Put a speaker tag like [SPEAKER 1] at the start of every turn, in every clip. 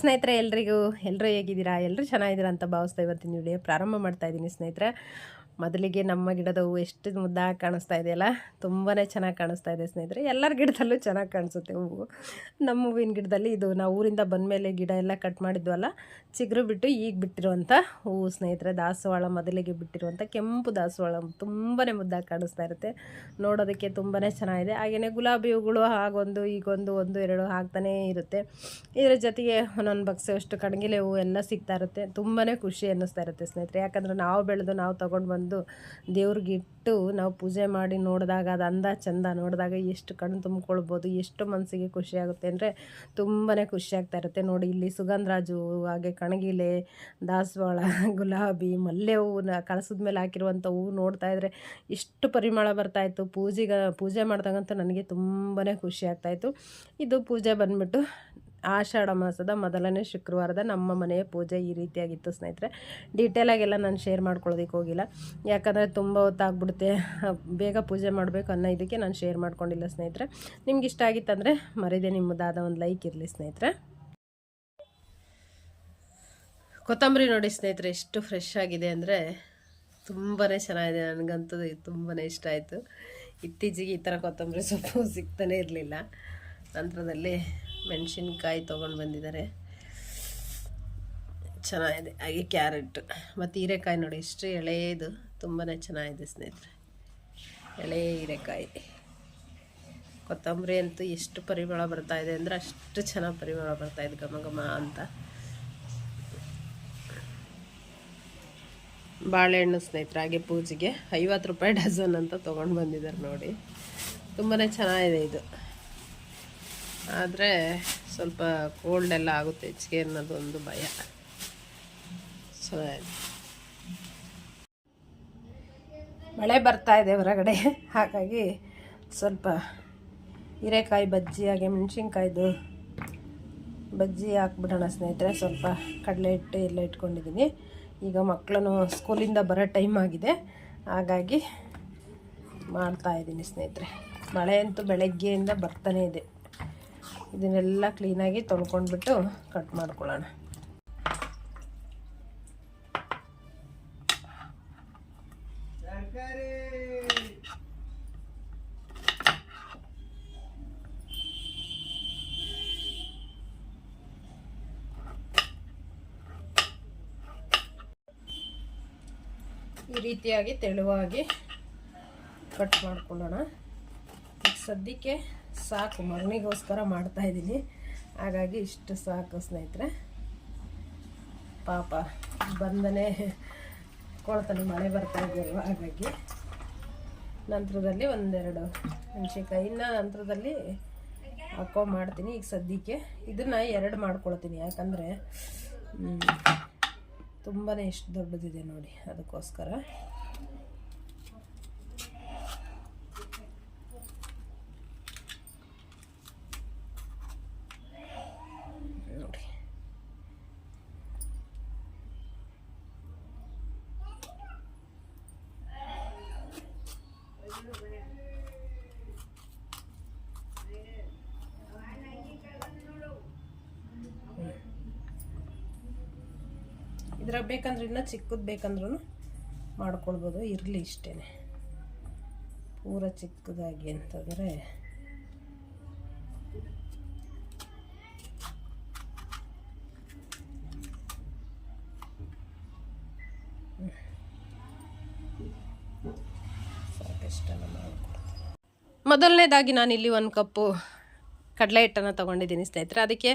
[SPEAKER 1] ಸ್ನೇಹಿತರೆ ಎಲ್ರಿಗೂ ಎಲ್ಲರೂ ಹೇಗಿದ್ದೀರಾ? ಎಲ್ಲರೂ ಚೆನ್ನಾಗಿದ್ದೀರಾ ಅಂತ ಭಾವಿಸ್ತಾ ಇವತ್ತಿನ ವಿಡಿಯೋ ಪ್ರಾರಂಭ ಮಾಡ್ತಾ ಇದ್ದೀನಿ ಸ್ನೇಹಿತರೆ. ಮೊದಲಿಗೆ ನಮ್ಮ ಗಿಡದ ಹೂವು ಎಷ್ಟು ಮುದ್ದಾಗಿ ಕಾಣಿಸ್ತಾ ಇದೆಯಲ್ಲ ತುಂಬಾ ಚೆನ್ನಾಗಿ ಕಾಣಿಸ್ತಾ ಇದೆ ಸ್ನೇಹಿತರೆ. ಎಲ್ಲರ ಗಿಡದಲ್ಲೂ ಚೆನ್ನಾಗಿ ಕಾಣಿಸುತ್ತೆ ಹೂವು. ನಮ್ಮ ಹೂವಿನ ಗಿಡದಲ್ಲಿ ಇದು ನಾವು ಊರಿಂದ ಬಂದಮೇಲೆ ಗಿಡ ಎಲ್ಲ ಕಟ್ ಮಾಡಿದ್ವಲ್ಲ, ಚಿಗುರು ಬಿಟ್ಟು ಈಗ ಬಿಟ್ಟಿರುವಂಥ ಹೂವು ಸ್ನೇಹಿತರೆ. ದಾಸವಾಳ ಮೊದಲಿಗೆ ಬಿಟ್ಟಿರುವಂಥ ಕೆಂಪು ದಾಸವಾಳ ತುಂಬಾ ಮುದ್ದಾಗಿ ಕಾಣಿಸ್ತಾ ಇರುತ್ತೆ. ನೋಡೋದಕ್ಕೆ ತುಂಬಾ ಚೆನ್ನಾಗಿದೆ. ಹಾಗೆಯೇ ಗುಲಾಬಿ ಹೂಗಳು ಹಾಗೊಂದು, ಈಗೊಂದು, ಒಂದು, ಎರಡು ಹಾಕ್ತಾನೇ ಇರುತ್ತೆ. ಇದರ ಜೊತೆಗೆ ಒಂದೊಂದು ಬಕ್ಸಷ್ಟು ಕಣಗಿಲೆ ಹೂವು ಎಲ್ಲ ಸಿಗ್ತಾ ಇರುತ್ತೆ. ತುಂಬಾ ಖುಷಿ ಅನ್ನಿಸ್ತಾ ಇರುತ್ತೆ ಸ್ನೇಹಿತರೆ. ಯಾಕಂದರೆ ನಾವು ಬೆಳೆದು ನಾವು ತೊಗೊಂಡು ಬಂದು ದೇವ್ರಿಗೆ ಇಟ್ಟು ನಾವು ಪೂಜೆ ಮಾಡಿ ನೋಡಿದಾಗ ಅದು ಅಂದ ಚಂದ ನೋಡಿದಾಗ ಎಷ್ಟು ಕಣ್ಣು ತುಂಬಿಕೊಳ್ಬೋದು, ಎಷ್ಟು ಮನಸ್ಸಿಗೆ ಖುಷಿ ಆಗುತ್ತೆ ಅಂದರೆ ತುಂಬಾ ಖುಷಿ ಆಗ್ತಾ ಇರುತ್ತೆ. ನೋಡಿ ಇಲ್ಲಿ ಸುಗಂಧರಾಜು ಹಾಗೆ ಕಣಗಿಲೆ, ದಾಸವಾಳ, ಗುಲಾಬಿ, ಮಲ್ಲೆ ಹೂವನ್ನ ಕಳಸದ ಮೇಲೆ ಹಾಕಿರುವಂಥ ಹೂವು ನೋಡ್ತಾ ಇದ್ರೆ ಎಷ್ಟು ಪರಿಮಳ ಬರ್ತಾಯಿತ್ತು ಪೂಜೆಗೆ, ಪೂಜೆ ಮಾಡಿದಾಗಂತೂ ನನಗೆ ತುಂಬಾ ಖುಷಿ ಆಗ್ತಾಯಿತ್ತು ಇದು ಪೂಜೆ ಬಂದ್ಬಿಟ್ಟು ಆಷಾಢ ಮಾಸದ ಮೊದಲನೇ ಶುಕ್ರವಾರದ ನಮ್ಮ ಮನೆಯ ಪೂಜೆ ಈ ರೀತಿಯಾಗಿತ್ತು ಸ್ನೇಹಿತರೆ. ಡೀಟೇಲಾಗೆಲ್ಲ ನಾನು ಶೇರ್ ಮಾಡ್ಕೊಳ್ಳೋದಕ್ಕೆ ಹೋಗಿಲ್ಲ. ಯಾಕಂದರೆ ತುಂಬ ಹೊತ್ತಾಗ್ಬಿಡುತ್ತೆ. ಬೇಗ ಪೂಜೆ ಮಾಡಬೇಕು ಅನ್ನೋ ಇದಕ್ಕೆ ನಾನು ಶೇರ್ ಮಾಡ್ಕೊಂಡಿಲ್ಲ ಸ್ನೇಹಿತರೆ. ನಿಮ್ಗೆ ಇಷ್ಟ ಆಗಿತ್ತಂದರೆ ಮರಿದೆ ನಿಮ್ಮದಾದ ಒಂದು ಲೈಕ್ ಇರಲಿ ಸ್ನೇಹಿತರೆ. ಕೊತ್ತಂಬರಿ ನೋಡಿ ಸ್ನೇಹಿತರೆ, ಎಷ್ಟು ಫ್ರೆಶ್ ಆಗಿದೆ ಅಂದರೆ ತುಂಬಾ ಚೆನ್ನಾಗಿದೆ. ನನಗಂತೂ ತುಂಬಾ ಇಷ್ಟ ಆಯಿತು. ಇತ್ತೀಚೆಗೆ ಈ ಥರ ಕೊತ್ತಂಬರಿ ಸೊಪ್ಪು ಸಿಗ್ತಾನೆ ಇರಲಿಲ್ಲ. ನಂತರದಲ್ಲಿ ಮೆಣಸಿನ್ಕಾಯಿ ತೊಗೊಂಡು ಬಂದಿದ್ದಾರೆ. ಚೆನ್ನಾಗಿದೆ. ಹಾಗೆ ಕ್ಯಾರೆಟ್. ಮತ್ತು ಹೀರೆಕಾಯಿ ನೋಡಿ ಎಷ್ಟು ಎಳೆಯದು ತುಂಬಾ ಚೆನ್ನಾಗಿದೆ ಸ್ನೇಹಿತರೆ. ಎಳೆ ಹೀರೆಕಾಯಿ. ಕೊತ್ತಂಬರಿ ಅಂತೂ ಎಷ್ಟು ಪರಿಮಳ ಬರ್ತಾಯಿದೆ ಅಂದರೆ ಅಷ್ಟು ಚೆನ್ನಾಗಿ ಪರಿಮಳ ಬರ್ತಾಯಿದೆ ಘಮ ಘಮ ಅಂತ. ಬಾಳೆಹಣ್ಣು ಸ್ನೇಹಿತರೆ, ಹಾಗೆ ಪೂಜೆಗೆ ಐವತ್ತು ರೂಪಾಯಿ ಡಜನ್ ಅಂತ ತೊಗೊಂಡು ಬಂದಿದ್ದಾರೆ ನೋಡಿ. ತುಂಬಾ ಚೆನ್ನಾಗಿದೆ ಇದು. ಆದರೆ ಸ್ವಲ್ಪ ಕೋಲ್ಡ್ ಎಲ್ಲ ಆಗುತ್ತೆ, ಹೆಚ್ಚಿಗೆ ಅನ್ನೋದು ಒಂದು ಭಯ. ಸೊ ಮಳೆ ಬರ್ತಾ ಇದೆ ಹೊರಗಡೆ. ಹಾಗಾಗಿ ಸ್ವಲ್ಪ ಹೀರೆಕಾಯಿ, ಬಜ್ಜಿ, ಹಾಗೆ ಮೆಣಸಿನ್ಕಾಯ್ದು ಬಜ್ಜಿ ಹಾಕ್ಬಿಡೋಣ ಸ್ನೇಹಿತರೆ. ಸ್ವಲ್ಪ ಕಡಲೆ ಹಿಟ್ಟು ಎಲ್ಲ ಇಟ್ಕೊಂಡಿದ್ದೀನಿ. ಈಗ ಮಕ್ಕಳನ್ನು ಸ್ಕೂಲಿಂದ ಬರೋ ಟೈಮ್ ಆಗಿದೆ. ಹಾಗಾಗಿ ಮಾಡ್ತಾಯಿದ್ದೀನಿ ಸ್ನೇಹಿತರೆ. ಮಳೆ ಅಂತೂ ಬೆಳಗ್ಗೆಯಿಂದ ಬರ್ತಾನೇ ಇದೆ. ಇದನ್ನೆಲ್ಲ ಕ್ಲೀನಾಗಿ ತೊಳ್ಕೊಂಡ್ಬಿಟ್ಟು ಕಟ್ ಮಾಡ್ಕೊಳ್ಳೋಣ. ಈ ರೀತಿಯಾಗಿ ತೆಳುವಾಗಿ ಕಟ್ ಮಾಡ್ಕೊಳ್ಳೋಣ. ಸದ್ಯಕ್ಕೆ ಸಾಕು, ಮಗನಿಗೋಸ್ಕರ ಮಾಡ್ತಾ ಇದ್ದೀನಿ. ಹಾಗಾಗಿ ಇಷ್ಟು ಸಾಕು ಸ್ನೇಹಿತರೆ. ಪಾಪ, ಬಂದನೆ ಕೊಳ್ತಾನೆ ಮಳೆ ಬರ್ತಾ ಇದೆಯಲ್ವ? ಹಾಗಾಗಿ ನಂತರದಲ್ಲಿ ಒಂದೆರಡು ಮೆಣಸಿನ್ಕಾಯಿ, ಇನ್ನು ನಂತರದಲ್ಲಿ ಹಾಕೋ ಮಾಡ್ತೀನಿ. ಈಗ ಸದ್ಯಕ್ಕೆ ಇದನ್ನು ಎರಡು ಮಾಡ್ಕೊಳ್ತೀನಿ. ಯಾಕಂದರೆ ತುಂಬಾ ಎಷ್ಟು ದೊಡ್ಡದಿದೆ ನೋಡಿ, ಅದಕ್ಕೋಸ್ಕರ ನೋಡಿ ಇದ್ರಾಗ ಬೇಕಂದ್ರೆ ಇನ್ನೂ ಚಿಕ್ಕದು ಬೇಕಂದ್ರೂ ಮಾಡ್ಕೊಳ್ಬೋದು. ಇರಲಿ ಇಷ್ಟೇ ಪೂರ ಚಿಕ್ಕದಾಗಿ ಅಂತಂದರೆ ಮೊದಲನೇದಾಗಿ ನಾನು ಇಲ್ಲಿ ಒಂದು ಕಪ್ಪು ಕಡಲೆ ಹಿಟ್ಟನ್ನು ತೊಗೊಂಡಿದ್ದೀನಿ ಸ್ನೇಹಿತರೆ. ಅದಕ್ಕೆ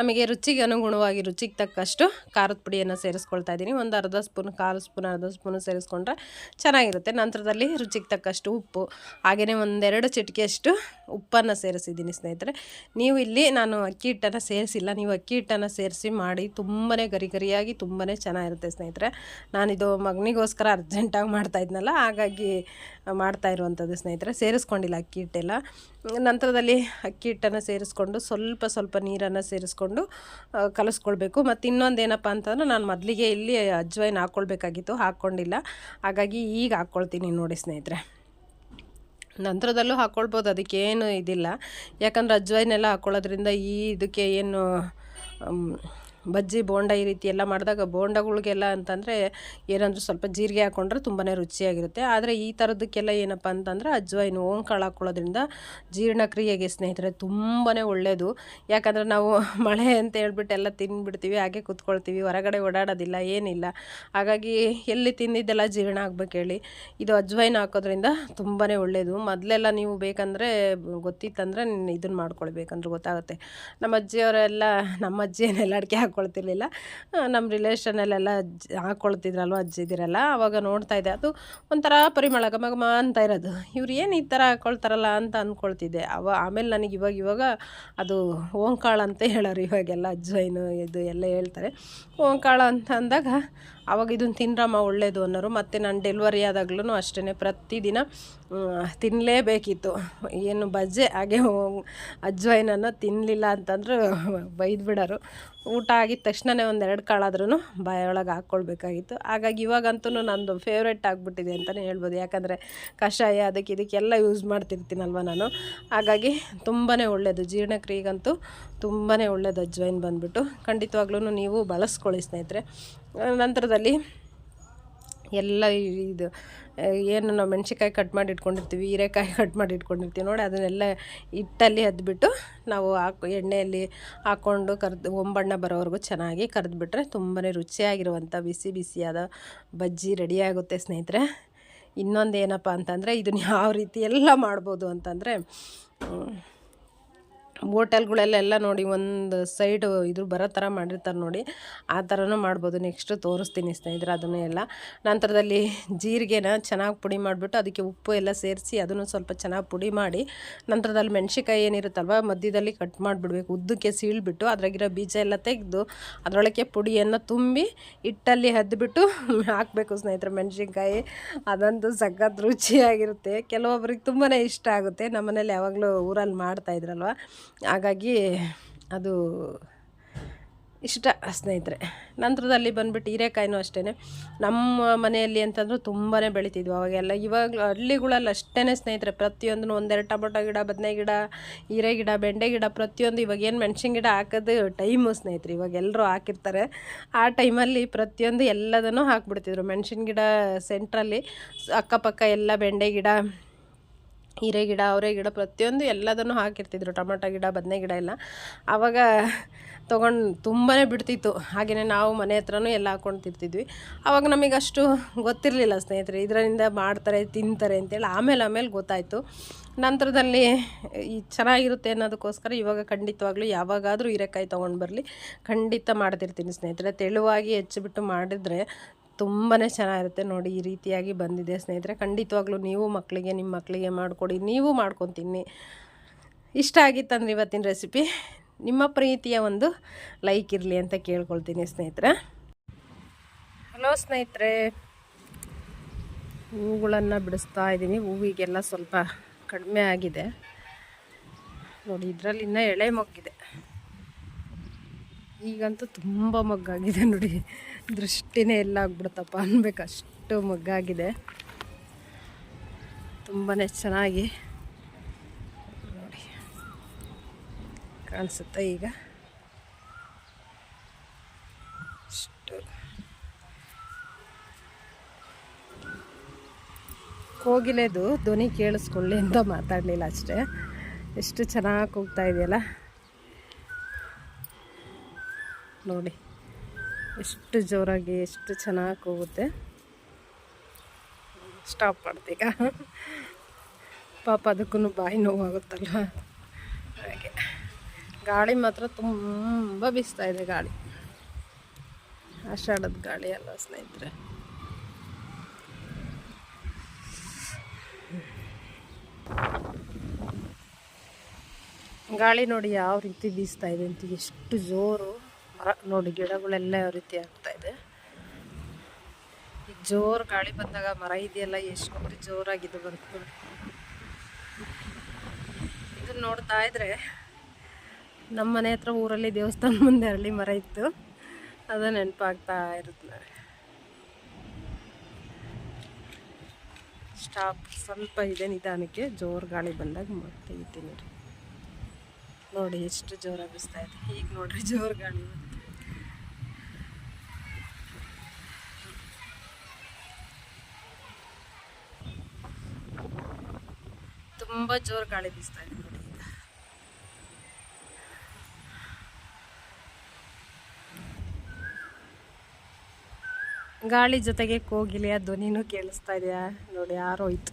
[SPEAKER 1] ನಮಗೆ ರುಚಿಗೆ ಅನುಗುಣವಾಗಿ ರುಚಿಗೆ ತಕ್ಕಷ್ಟು ಖಾರದ ಪುಡಿಯನ್ನು ಸೇರಿಸ್ಕೊಳ್ತಾ ಇದ್ದೀನಿ. ಒಂದು ಅರ್ಧ ಸ್ಪೂನ್, ಕಾಲು ಸ್ಪೂನ್, ಅರ್ಧ ಸ್ಪೂನು ಸೇರಿಸ್ಕೊಂಡ್ರೆ ಚೆನ್ನಾಗಿರುತ್ತೆ. ನಂತರದಲ್ಲಿ ರುಚಿಗೆ ತಕ್ಕಷ್ಟು ಉಪ್ಪು ಹಾಗೆಯೇ ಒಂದೆರಡು ಚಿಟಿಕೆಯಷ್ಟು ಉಪ್ಪನ್ನು ಸೇರಿಸಿದ್ದೀನಿ ಸ್ನೇಹಿತರೆ. ನೀವು ಇಲ್ಲಿ ನಾನು ಅಕ್ಕಿ ಹಿಟ್ಟನ್ನು ಸೇರಿಸಿಲ್ಲ. ನೀವು ಅಕ್ಕಿ ಹಿಟ್ಟನ್ನು ಸೇರಿಸಿ ಮಾಡಿ ತುಂಬಾ ಗರಿ ಗರಿಯಾಗಿ ತುಂಬಾ ಚೆನ್ನಾಗಿರುತ್ತೆ ಸ್ನೇಹಿತರೆ. ನಾನಿದು ಮಗನಿಗೋಸ್ಕರ ಅರ್ಜೆಂಟಾಗಿ ಮಾಡ್ತಾ ಇದ್ನಲ್ಲ, ಹಾಗಾಗಿ ಮಾಡ್ತಾ ಇರುವಂಥದ್ದು ಸ್ನೇಹಿತರೆ. ಸೇರಿಸ್ಕೊಂಡಿಲ್ಲ ಅಕ್ಕಿ ಹಿಟ್ಟೆಲ್ಲ. ನಂತರದಲ್ಲಿ ಅಕ್ಕಿ ಹಿಟ್ಟನ್ನು ಸೇರಿಸ್ಕೊಂಡು ಸ್ವಲ್ಪ ಸ್ವಲ್ಪ ನೀರನ್ನು ಸೇರಿಸ್ಕೊಂಡು ಕಲಿಸ್ಕೊಳ್ಬೇಕು. ಮತ್ತು ಇನ್ನೊಂದು ಏನಪ್ಪ ಅಂತಂದ್ರೆ ನಾನು ಮೊದಲಿಗೆ ಇಲ್ಲಿ ಅಜ್ವೈನ್ ಹಾಕ್ಕೊಳ್ಬೇಕಾಗಿತ್ತು ಹಾಕ್ಕೊಂಡಿಲ್ಲ ಹಾಗಾಗಿ ಈಗ ಹಾಕ್ಕೊಳ್ತೀನಿ ನೋಡಿ ಸ್ನೇಹಿತರೆ. ನಂತರದಲ್ಲೂ ಹಾಕ್ಕೊಳ್ಬೋದು ಅದಕ್ಕೇನು ಇದಿಲ್ಲ. ಯಾಕಂದ್ರೆ ಅಜ್ವೈನೆಲ್ಲ ಹಾಕ್ಕೊಳ್ಳೋದ್ರಿಂದ ಈ ಇದಕ್ಕೆ ಏನು ಬಜ್ಜಿ, ಬೋಂಡ ಈ ರೀತಿ ಎಲ್ಲ ಮಾಡಿದಾಗ ಬೋಂಡಗಳಿಗೆಲ್ಲ ಅಂತಂದರೆ ಏನಂದ್ರೆ ಸ್ವಲ್ಪ ಜೀರಿಗೆ ಹಾಕ್ಕೊಂಡ್ರೆ ತುಂಬಾ ರುಚಿಯಾಗಿರುತ್ತೆ. ಆದರೆ ಈ ಥರದಕ್ಕೆಲ್ಲ ಏನಪ್ಪ ಅಂತಂದರೆ ಅಜ್ವಾಯಿನ ಓಂಕಾಳು ಹಾಕ್ಕೊಳ್ಳೋದ್ರಿಂದ ಜೀರ್ಣಕ್ರಿಯೆಗೆ ಸ್ನೇಹಿತರೆ ತುಂಬಾ ಒಳ್ಳೆಯದು ಯಾಕಂದರೆ ನಾವು ಮಳೆ ಅಂತ ಹೇಳ್ಬಿಟ್ಟು ಎಲ್ಲ ತಿಂದುಬಿಡ್ತೀವಿ ಹಾಗೆ ಕೂತ್ಕೊಳ್ತೀವಿ, ಹೊರಗಡೆ ಓಡಾಡೋದಿಲ್ಲ, ಏನಿಲ್ಲ. ಹಾಗಾಗಿ ಎಲ್ಲಿ ತಿಂದಿದ್ದೆಲ್ಲ ಜೀರ್ಣ ಆಗ್ಬೇಕು ಹೇಳಿ. ಇದು ಅಜ್ವಾಯಿನ ಹಾಕೋದ್ರಿಂದ ತುಂಬಾ ಒಳ್ಳೆಯದು ಮೊದಲೆಲ್ಲ ನೀವು ಬೇಕಂದರೆ ಗೊತ್ತಿತ್ತಂದರೆ ಇದನ್ನು ಮಾಡ್ಕೊಳ್ಬೇಕಂದ್ರೆ ಗೊತ್ತಾಗುತ್ತೆ. ನಮ್ಮ ಅಜ್ಜಿಯವರೆಲ್ಲ ನಮ್ಮ ಅಜ್ಜಿ ಏನೆಲ್ಲ ಅಡಿಕೆ ಆ, ನಮ್ಮ ರಿಲೇಷನಲ್ಲೆಲ್ಲ ಹಾಕ್ಕೊಳ್ತಿದ್ರಲ್ವ ಅಜ್ಜಿದಿರಲ್ಲ ಅವಾಗ ನೋಡ್ತಾ ಇದ್ದೆ. ಅದು ಒಂಥರ ಪರಿಮಳ ಘಮ ಅಂತ ಇರೋದು. ಇವ್ರು ಏನು ಈ ಥರ ಹಾಕ್ಕೊಳ್ತಾರಲ್ಲ ಅಂತ ಅಂದ್ಕೊಳ್ತಿದ್ದೆ ಅವ ಆಮೇಲೆ ನನಗೆ ಇವಾಗ ಇವಾಗ ಅದು ಓಂಕಾಳ ಅಂತ ಹೇಳೋರು ಇವಾಗೆಲ್ಲ ಅಜ್ವೈನು ಇದು ಎಲ್ಲ ಹೇಳ್ತಾರೆ. ಓಂಕಾಳು ಅಂತ ಅಂದಾಗ ಅವಾಗ ಇದನ್ನು ತಿನ್ರಮ್ಮ ಒಳ್ಳೇದು ಅನ್ನೋರು. ಮತ್ತು ನಾನು ಡೆಲಿವರಿ ಆದಾಗ್ಲೂ ಅಷ್ಟೇ ಪ್ರತಿದಿನ ತಿನ್ನಲೇಬೇಕಿತ್ತು ಏನು ಬಜ್ಜೆ, ಹಾಗೆ ಅಜ್ವೈನನ್ನು ತಿನ್ನಲಿಲ್ಲ ಅಂತಂದ್ರೆ ಬೈದು ಬಿಡೋರು. ಊಟ ಆಗಿದ ತಕ್ಷಣವೇ ಒಂದೆರಡು ಕಾಳಾದ್ರೂ ಬಾಯೊಳಗೆ ಹಾಕ್ಕೊಳ್ಬೇಕಾಗಿತ್ತು ಹಾಗಾಗಿ ಇವಾಗಂತೂ ನಂದು ಫೇವ್ರೇಟ್ ಆಗಿಬಿಟ್ಟಿದೆ ಅಂತಲೇ ಹೇಳ್ಬೋದು. ಯಾಕಂದರೆ ಕಷಾಯ ಅದಕ್ಕೆ ಇದಕ್ಕೆಲ್ಲ ಯೂಸ್ ಮಾಡ್ತಿರ್ತೀನಲ್ವ ನಾನು. ಹಾಗಾಗಿ ತುಂಬಾ ಒಳ್ಳೆಯದು ಜೀರ್ಣಕ್ರಿಯೆಗಂತೂ ತುಂಬಾ ಒಳ್ಳೆಯದು ಅಜ್ವೈನ್ ಬಂದುಬಿಟ್ಟು. ಖಂಡಿತವಾಗ್ಲೂ ನೀವು ಬಳಸ್ಕೊಳ್ಳಿ ಸ್ನೇಹಿತರೆ. ನಂತರದಲ್ಲಿ ಎಲ್ಲ ಇದು ಏನು ನಾವು ಮೆಣಸಿನ್ಕಾಯಿ ಕಟ್ ಮಾಡಿ ಇಟ್ಕೊಂಡಿರ್ತೀವಿ, ಹೀರೆಕಾಯಿ ಕಟ್ ಮಾಡಿ ಇಟ್ಕೊಂಡಿರ್ತೀವಿ ನೋಡಿ, ಅದನ್ನೆಲ್ಲ ಹಿಟ್ಟಲ್ಲಿ ಅದ್ಬಿಟ್ಟು ನಾವು ಹಾಕಿ, ಎಣ್ಣೆಯಲ್ಲಿ ಹಾಕ್ಕೊಂಡು ಕರೆದು, ಒಂಬಣ್ಣ ಬರೋವರೆಗೂ ಚೆನ್ನಾಗಿ ಕರೆದ್ಬಿಟ್ರೆ ತುಂಬಾ ರುಚಿಯಾಗಿರುವಂಥ ಬಿಸಿ ಬಿಸಿಯಾದ ಬಜ್ಜಿ ರೆಡಿಯಾಗುತ್ತೆ ಸ್ನೇಹಿತರೆ. ಇನ್ನೊಂದು ಏನಪ್ಪ ಅಂತಂದರೆ ಇದನ್ನು ಯಾವ ರೀತಿ ಎಲ್ಲ ಮಾಡ್ಬೋದು ಅಂತಂದರೆ ಹೋಟೆಲ್ಗಳೆಲ್ಲ ನೋಡಿ ಒಂದು ಸೈಡು ಇದು ಬರೋ ಥರ ಮಾಡಿರ್ತಾರೆ ನೋಡಿ. ಆ ಥರನೂ ಮಾಡ್ಬೋದು. ನೆಕ್ಸ್ಟ್ ತೋರಿಸ್ತೀನಿ ಸ್ನೇಹಿತರೆ ಅದನ್ನು ಎಲ್ಲ. ನಂತರದಲ್ಲಿ ಜೀರಿಗೆನ ಚೆನ್ನಾಗಿ ಪುಡಿ ಮಾಡಿಬಿಟ್ಟು ಅದಕ್ಕೆ ಉಪ್ಪು ಎಲ್ಲ ಸೇರಿಸಿ ಅದನ್ನು ಸ್ವಲ್ಪ ಚೆನ್ನಾಗಿ ಪುಡಿ ಮಾಡಿ, ನಂತರದಲ್ಲಿ ಮೆಣಸಿಕಾಯಿ ಏನಿರುತ್ತಲ್ವ ಮಧ್ಯದಲ್ಲಿ ಕಟ್ ಮಾಡಿಬಿಡ್ಬೇಕು. ಉದ್ದಕ್ಕೆ ಸೀಳ್ಬಿಟ್ಟು ಅದ್ರಾಗಿರೋ ಬೀಜ ಎಲ್ಲ ತೆಗೆದು ಅದರೊಳಗೆ ಪುಡಿಯನ್ನು ತುಂಬಿ ಹಿಟ್ಟಲ್ಲಿ ಹದ್ದುಬಿಟ್ಟು ಹಾಕಬೇಕು ಸ್ನೇಹಿತರೆ. ಮೆಣಸಿನ್ಕಾಯಿ ಅದಂತೂ ಸಖತ್ ರುಚಿಯಾಗಿರುತ್ತೆ. ಕೆಲವೊಬ್ರಿಗೆ ತುಂಬಾ ಇಷ್ಟ ಆಗುತ್ತೆ. ನಮ್ಮನೇಲಿ ಯಾವಾಗಲೂ ಊರಲ್ಲಿ ಮಾಡ್ತಾ ಇದ್ರಲ್ವ. ಹಾಗಾಗಿ ಅದು ಇಷ್ಟ ಸ್ನೇಹಿತರೆ. ನಂತರದಲ್ಲಿ ಬಂದ್ಬಿಟ್ಟು ಹೀರೆಕಾಯಿನೂ ಅಷ್ಟೇ ನಮ್ಮ ಮನೆಯಲ್ಲಿ ಅಂತಂದ್ರೆ ತುಂಬಾ ಬೆಳಿತಿದ್ವು ಅವಾಗೆಲ್ಲ. ಇವಾಗ ಹಳ್ಳಿಗಳಲ್ಲಿ ಅಷ್ಟೇ ಸ್ನೇಹಿತರೆ. ಪ್ರತಿಯೊಂದು ಒಂದೆರಡು ಟೊಮೊಟೊ ಗಿಡ, ಬದನೆ ಗಿಡ, ಹೀರೆ ಗಿಡ, ಬೆಂಡೆ ಗಿಡ, ಪ್ರತಿಯೊಂದು ಇವಾಗ ಏನು ಮೆಣಸಿನ ಗಿಡ ಹಾಕೋದು ಟೈಮು ಸ್ನೇಹಿತರೆ. ಇವಾಗ ಎಲ್ಲರೂ ಹಾಕಿರ್ತಾರೆ. ಆ ಟೈಮಲ್ಲಿ ಪ್ರತಿಯೊಂದು ಎಲ್ಲದನ್ನು ಹಾಕ್ಬಿಡ್ತಿದ್ರು. ಮೆಣಸಿನ ಗಿಡ ಸೆಂಟ್ರಲ್ಲಿ ಅಕ್ಕಪಕ್ಕ ಎಲ್ಲ ಬೆಂಡೆ ಗಿಡ ಹೀರೆ ಗಿಡ, ಅವರೆ ಗಿಡ ಪ್ರತಿಯೊಂದು ಎಲ್ಲದನ್ನು ಹಾಕಿರ್ತಿದ್ರು. ಟೊಮೊಟೊ ಗಿಡ, ಬದನೆ ಗಿಡ ಎಲ್ಲ. ಆವಾಗ ತೊಗೊಂಡು ತುಂಬಾ ಬಿಡ್ತಿತ್ತು. ಹಾಗೆಯೇ ನಾವು ಮನೆ ಹತ್ರನೂ ಎಲ್ಲ ಹಾಕ್ಕೊಂಡು ತಿರ್ತಿದ್ವಿ ಆವಾಗ ನಮಗೆ ಅಷ್ಟು ಗೊತ್ತಿರಲಿಲ್ಲ ಸ್ನೇಹಿತರೆ. ಇದರಿಂದ ಮಾಡ್ತಾರೆ, ತಿಂತಾರೆ ಅಂತೇಳಿ ಆಮೇಲೆ ಆಮೇಲೆ ಗೊತ್ತಾಯಿತು. ನಂತರದಲ್ಲಿ ಈ ಚೆನ್ನಾಗಿರುತ್ತೆ ಅನ್ನೋದಕ್ಕೋಸ್ಕರ ಇವಾಗ ಖಂಡಿತವಾಗ್ಲೂ ಯಾವಾಗಾದರೂ ಹೀರೆಕಾಯಿ ತೊಗೊಂಡು ಬರಲಿ. ಖಂಡಿತ ಮಾಡ್ತಿರ್ತೀನಿ ಸ್ನೇಹಿತರೆ. ತೆಳುವಾಗಿ ಹೆಚ್ಚಿಬಿಟ್ಟು ಮಾಡಿದರೆ ತುಂಬಾ ಚೆನ್ನಾಗಿರುತ್ತೆ ನೋಡಿ ಈ ರೀತಿಯಾಗಿ ಬಂದಿದೆ ಸ್ನೇಹಿತರೆ. ಖಂಡಿತವಾಗ್ಲೂ ನೀವು ಮಕ್ಕಳಿಗೆ, ನಿಮ್ಮ ಮಕ್ಕಳಿಗೆ ಮಾಡಿಕೊಡಿ. ನೀವು ಮಾಡ್ಕೊತೀನಿ. ಇಷ್ಟ ಆಗಿತ್ತಂದ್ರೆ ಇವತ್ತಿನ ರೆಸಿಪಿ ನಿಮ್ಮ ಪ್ರೀತಿಯ ಒಂದು ಲೈಕ್ ಇರಲಿ ಅಂತ ಕೇಳ್ಕೊಳ್ತೀನಿ ಸ್ನೇಹಿತರೆ. ಹಲೋ ಸ್ನೇಹಿತರೆ. ಹೂಗಳನ್ನು ಬಿಡಿಸ್ತಾ ಇದ್ದೀನಿ. ಹೂವಿಗೆಲ್ಲ ಸ್ವಲ್ಪ ಕಡಿಮೆ ಆಗಿದೆ. ನೋಡಿ, ಇದರಲ್ಲಿ ಇನ್ನೂ ಎಳೆ ಮೊಗ್ಗಿದೆ. ಈಗಂತೂ ತುಂಬ ಮಗ್ಗಾಗಿದೆ ನೋಡಿ. ದೃಷ್ಟಿನೇ ಎಲ್ಲ ಆಗ್ಬಿಡುತ್ತಪ್ಪ ಅನ್ಬೇಕು, ಅಷ್ಟು ಮಗ್ಗಾಗಿದೆ. ತುಂಬಾ ಚೆನ್ನಾಗಿ ನೋಡಿ ಕಾಣಿಸುತ್ತೆ ಈಗ. ಅಷ್ಟು. ಕೋಗಿಲೆದು ಧ್ವನಿ ಕೇಳಿಸ್ಕೊಳ್ಳಿ ಅಂತ ಮಾತಾಡಲಿಲ್ಲ ಅಷ್ಟೇ. ಎಷ್ಟು ಚೆನ್ನಾಗಿ ಹೋಗ್ತಾ ಇದೆಯಲ್ಲ. ನೋಡಿ. ಎಷ್ಟು ಜೋರಾಗಿ, ಎಷ್ಟು ಚೆನ್ನಾಗಿ ಹೋಗುತ್ತೆ ಸ್ಟಾಪ್ ಮಾಡ್ತೀಗ. ಪಾಪ ಅದಕ್ಕೂ ಬಾಯಿ ನೋವಾಗುತ್ತಲ್ಲ ಹಾಗೆ. ಗಾಳಿ ಮಾತ್ರ ತುಂಬ ಬೀಸ್ತಾ ಇದೆ ಗಾಳಿ. ಆಷಾಢದ ಗಾಳಿ ಅಲ್ಲ ಸ್ನೇಹಿತರೆ. ಗಾಳಿ ನೋಡಿ ಯಾವ ರೀತಿ ಬೀಸ್ತಾ ಇದೆ ಅಂತ ಎಷ್ಟು ಜೋರು. ಮರ ನೋಡಿ ಗಿಡಗಳೆಲ್ಲ ಯಾವ ರೀತಿ ಆಗ್ತಾ ಇದೆ. ಈಗ ಜೋರು ಗಾಳಿ ಬಂದಾಗ ಮರ ಇದೆಯಲ್ಲ, ಎಷ್ಟು ಜೋರಾಗಿದೆ ಬಂತು. ನೋಡಿ ಇದನ್ನ ನೋಡ್ತಾ ಇದ್ರೆ ನಮ್ಮ ಮನೆ ಹತ್ರ ಊರಲ್ಲಿ ದೇವಸ್ಥಾನ ಮುಂದೆ ಅರಳಿ ಮರ ಇತ್ತು. ಅದು ನೆನಪಾಗ್ತಾ ಇರುತ್ತೆ ಸ್ಟಾಪ್, ಸ್ವಲ್ಪ ಇದೆ ನಿಧಾನಕ್ಕೆ. ಜೋರು ಗಾಳಿ ಬಂದಾಗ ತೆಗಿತೀನಿ ನೋಡಿ ಎಷ್ಟು ಜೋರಾಗಿ ಬಿಸ್ತಾ ಇದೆ. ಈಗ ನೋಡ್ರಿ ಜೋರು ಗಾಳಿ ತುಂಬ ಜೋರು ಗಾಳಿ ಬೀಸ್ತಾ ಇದೆ ಗಾಳಿ ಜೊತೆಗೆ ಕೋಗಿಲೆಯ ಧ್ವನಿನೂ ಕೇಳಿಸ್ತಾ ಇದೆಯಾ? ನೋಡಿ ಯಾರೋಯ್ತು